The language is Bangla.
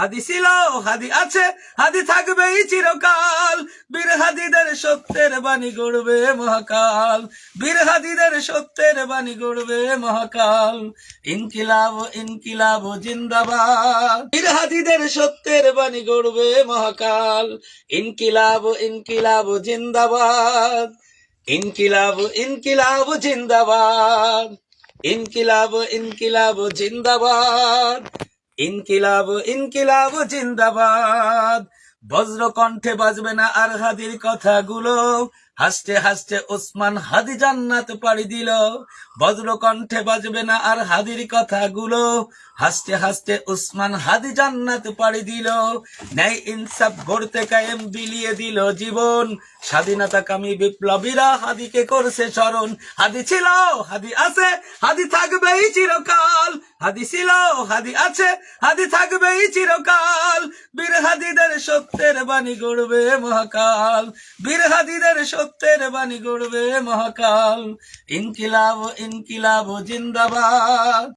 হাদি ছিল, হাদি আছে, হাদি থাকবেই চিরকাল। বীর হাদিদের সত্যের বাণী গড়বে মহাকাল। বীর হাদিদের সত্যের বাণী গড়বে মহাকাল। ইনকিলাব ইনকিলাব, জিন্দাবাদ। বীর হাদিদের সত্যের বাণী গড়বে মহাকাল। ইনকিলাব ইনকিলাব, জিন্দাবাদ। ইনকিলাব ইনকিলাব, জিন্দাবাদ। ইনকিলাব ইনকিলাব, জিন্দাবাদ। ইনকিলাব ইনকিলাব জিন্দাবাদ। বজ্র কণ্ঠে বাজবে না আর হাদির কথাগুলো। হাসতে হাসতে ওসমান হাদি জান্নাত পাড়ি দিল। বজ্র কণ্ঠে বাজবে না আর হাদির কথাগুলো। হাসতে হাসতে ওসমান হাদি জান্নাত পাড়ি দিল। ন্যায় ইনসাফ গড়তে কায়েম বিলিয়ে দিল জীবন। স্বাধীনতা কামী বিপ্লবীরা হাদিকে করছে স্মরণ। হাদি ছিল, হাদি আছে, হাদি থাকবেই চিরকাল। হাদি ছিল, হাদি আছে, হাদি থাকবে চিরকাল। বীর হাদিদের সত্যের বাণী গড়বে মহাকাল। বীর হাদিদের সত্যের বাণী গড়বে মহাকাল। ইনকিলাব ইনকিলাব, জিন্দাবাদ।